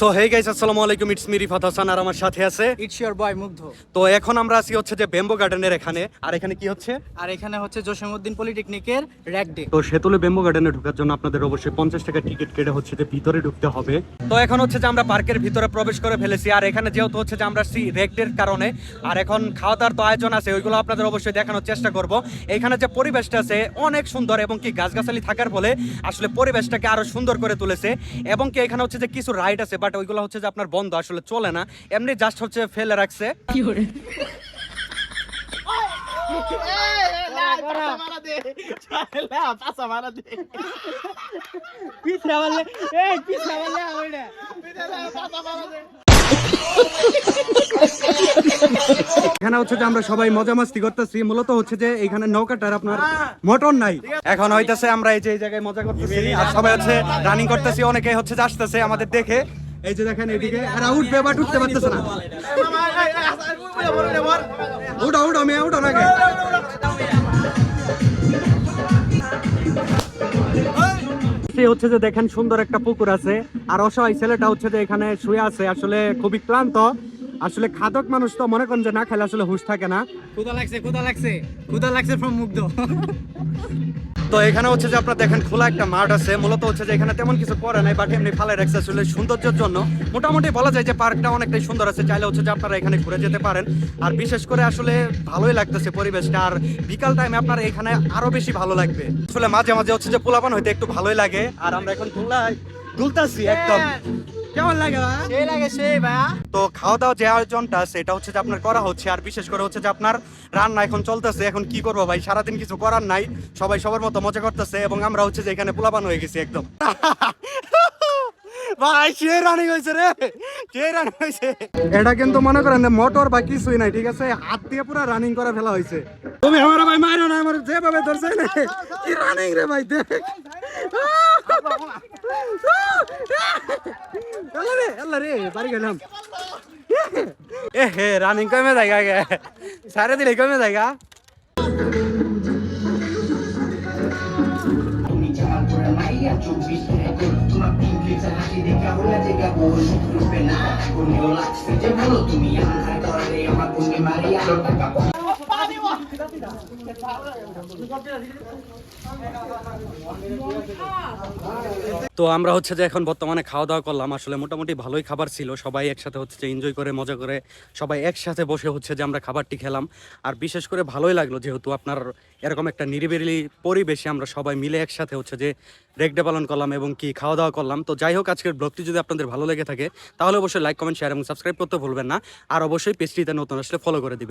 So hey guys আসসালামু আলাইকুম। It's me Rifat Hasan আর আমার সাথে আছে ইটস ইউর বয় মুগ্ধ। তো এখন আমরা আছি হচ্ছে যে বেম্বো গার্ডেনের এখানে। আর এখানে কি হচ্ছে? আর এখানে হচ্ছে জসীমউদ্দিন পলিটেকনিকের র্যাক ডে তো সেতুলে বেম্বো গার্ডেনে ঢোকার জন্য আপনাদের অবশ্যই পঞ্চাশ টাকা টিকিট কেটে হচ্ছে যে ভিতরে ঢুকতে হবে। তো এখন হচ্ছে যে আমরা পার্কের ভিতরে প্রবেশ করে ফেলেছি। আর এখানে যেহেতু হচ্ছে যে আমরা সি রেকডের কারণে আর এখন খাওয়া দাওয়ার তো আয়োজন আছে ওইগুলো আপনাদের অবশ্যই দেখানোর চেষ্টা করব। এখানে যে পরিবেশটা আছে অনেক সুন্দর এবং কি গাছগাছালি থাকার ফলে আসলে পরিবেশটাকে আরও সুন্দর করে তুলেছে। এবং কি এখানে হচ্ছে যে কিছু রাইড আছে বাট ওইগুলো হচ্ছে যে আপনার বন্ধ আসলে চলে না। এমনি জাস্ট হচ্ছে ফেলে রাখছে। এখানে হচ্ছে যে আমরা সবাই মজা মাস্তি করতেছি। মূলত হচ্ছে যে এখানে নৌকাটার আপনার মোটর নাই। এখন হইতেছে আমরা এই যে এই জায়গায় মজা করতেছি আর সবাই হচ্ছে রানিং করতেছি অনেকে হচ্ছে আসতেছে আমাদের দেখে। এই যে দেখেন এদিকে এরা উঠবে বাট উঠতে পারতেছে না। উঠো উঠো মেয়ে উঠো নাকি সে হচ্ছে যে দেখেন সুন্দর একটা পুকুর আছে আর অসহায় ছেলেটা হচ্ছে যে এখানে শুয়ে আছে আসলে খুবই ক্লান্ত। আসলে খাদক মানুষ তো মনে করেন যে না খেলে আসলে হুশ থাকে না। ক্ষুদা লাগছে ক্ষুদা লাগছে ক্ষুদা লাগছে ফ্রম মুগ্ধ। তো এখানে হচ্ছে যে আপনার দেখেন, খোলা একটা মাঠ আছে। মূলত হচ্ছে যে এখানে তেমন কিছু করে নাই, বাট এমনি ফালাই রাখছে আসলে সৌন্দর্যের জন্য। মোটামুটি বলা যায় যে পার্কটা অনেকটাই সুন্দর আছে, চাইলে হচ্ছে যে আপনারা এখানে ঘুরে যেতে পারেন। আর বিশেষ করে আসলে ভালোই লাগতেছে পরিবেশটা, আর বিকাল টাইমে আপনার এখানে আরও বেশি ভালো লাগবে। আসলে মাঝে মাঝে হচ্ছে যে পোলাপান হইতে একটু ভালোই লাগে। আর আমরা এখন দুলাই দুলতাছি একদম। কেমন লাগে? সেই লাগে সেই ভাইয়া তো খাওয়া দাওয়া যে আয়োজনটা এটা হচ্ছে যে আপনার করা হচ্ছে আর বিশেষ করে হচ্ছে যে আপনার রান্না এখন চলতেছে এখন কি করব ভাই? সারাদিন কিছু করার নাই সবাই সবার মতো মজা করতেছে এবং আমরা হচ্ছে যে এখানে পোলাপান হয়ে গেছি একদম। ভাই সে রানিং হয়েছে রে? সে রানিং হয়েছে? এটা কিন্তু মনে করেন মোটর বা কিছুই নাই ঠিক আছে? হাত দিয়ে পুরো রানিং করে ফেলা হয়েছে। তুমি আমার ভাই মারো না আমার যেভাবে ধরছে না কি রানিং রে ভাই দেখ। আল্লাহ রে বাড়ি গেলাম। এ হে রানিং কমে জায়গা গে সারে দিলে কমে জায়গা তুমি তো আমরা হচ্ছে যে এখন বর্তমানে খাওয়া দাওয়া করলাম। আসলে মোটামুটি ভালোই খাবার ছিল। সবাই একসাথে হচ্ছে যে এনজয় করে, মজা করে সবাই একসাথে বসে হচ্ছে যে আমরা খাবারটি খেলাম। আর বিশেষ করে ভালোই লাগল যেহেতু আপনার এরকম একটা নিরিবিলি পরিবেশে আমরা সবাই মিলে একসাথে হচ্ছে যে রেকডে পালন করলাম এবং কি খাওয়া দাওয়া করলাম। তো যাই হোক, আজকের ব্লগটি যদি আপনাদের ভালো লেগে থাকে, তাহলে অবশ্যই লাইক কমেন্ট শেয়ার এবং সাবস্ক্রাইব করতে ভুলবেন না। আর অবশ্যই পেজটিতে নতুন আসলে ফলো করে দিবেন।